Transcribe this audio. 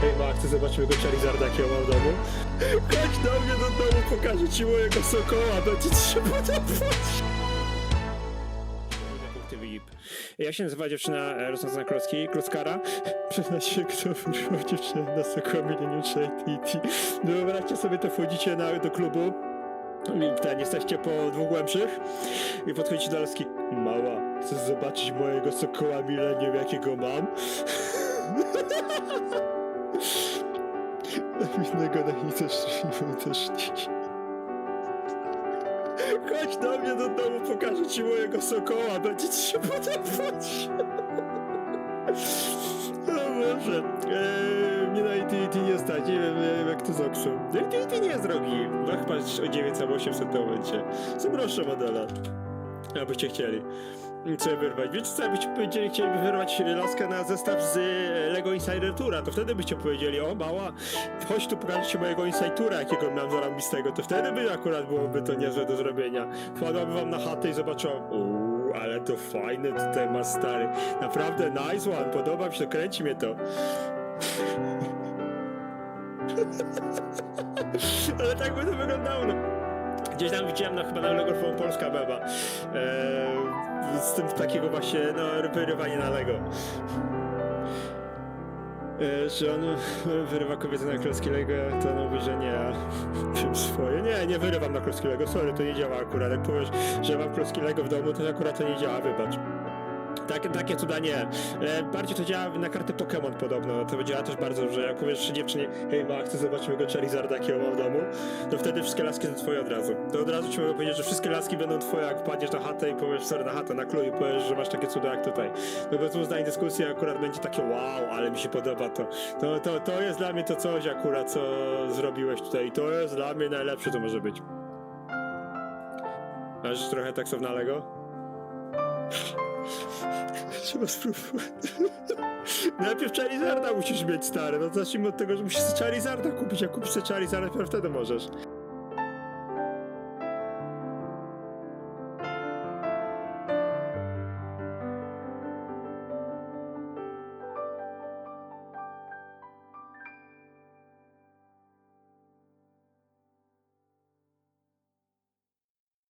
Hej ma, chcę zobaczyć mojego Charizarda, jakiego mam w domu. Chodź do mnie do domu, pokażę ci mojego sokoła, będzie ci się podobać. Punkty VIP. Ja się nazywa dziewczyna e, Rosnacna Klocki, Klockara. Przyzna się, kto wyrwał dziewczynę na sokoła Millennium Shade Wyobraźcie sobie, to wchodzicie na, do klubu, ten, jesteście po dwóch głębszych i podchodzicie do laski. Mała, chcesz zobaczyć mojego sokoła milenium, jakiego mam? Innego na nic też też nie. Chodź do mnie do domu, pokażę ci mojego sokoła, będzie ci się podobać. O Boże, eee, mnie na AT&T nie stać, nie wiem, nie wiem jak to z Oksą. AT&T nie jest drogi, no chyba o 900 800 w tym momencie. Są droższe modele, abyście chcieli. Co wyrwać? Wiecie co, jakbyście powiedzieli, chcieliby wyrwać laskę na zestaw z e, Lego Insider Toura, to wtedy byście powiedzieli, o mała, chodź tu pokażę ci mojego Inside Toura, jakiego miałem zarąbistego, to wtedy by akurat byłoby to niezłe do zrobienia. Wpadłaby wam na chatę i zobaczyłam, uuu, ale to fajne tutaj ma stary. Naprawdę nice one, podoba mi się, kręci mnie to. Ale tak by to wyglądało, no. Gdzieś tam widziałem, no chyba na Lego Polska Beba. Eee, z tym takiego właśnie, no, wyrywanie na Lego. Eee, że on wyrywa kobietę na klocki Lego, to on mówi, że nie, swoje. Nie, nie wyrywam na klocki Lego, sorry, to nie działa akurat. Jak powiesz, że mam klocki Lego w domu, to akurat to nie działa, wybacz. Tak, takie cuda nie. E, bardziej to działa na karty Pokémon podobno. To działa też bardzo dobrze. Jak powiesz dziewczynie, hej ma, chcę zobaczyć mojego Charizarda, jakiego mam w domu, to wtedy wszystkie laski są twoje od razu. To od razu ci mogę powiedzieć, że wszystkie laski będą twoje, jak wpadniesz na chatę i powiesz, sorry, na chatę, na powiesz, że masz takie cuda jak tutaj. No bez uznań dyskusji akurat będzie takie wow, ale mi się podoba to. To, to. to jest dla mnie to coś akurat, co zrobiłeś tutaj. To jest dla mnie najlepsze, co może być. Masz trochę tak Lego? Trzeba spróbować. Najpierw Charizarda musisz mieć stary. No zacznijmy od tego, że musisz Charizarda kupić. Jak kupisz Charizarda, dopiero wtedy możesz.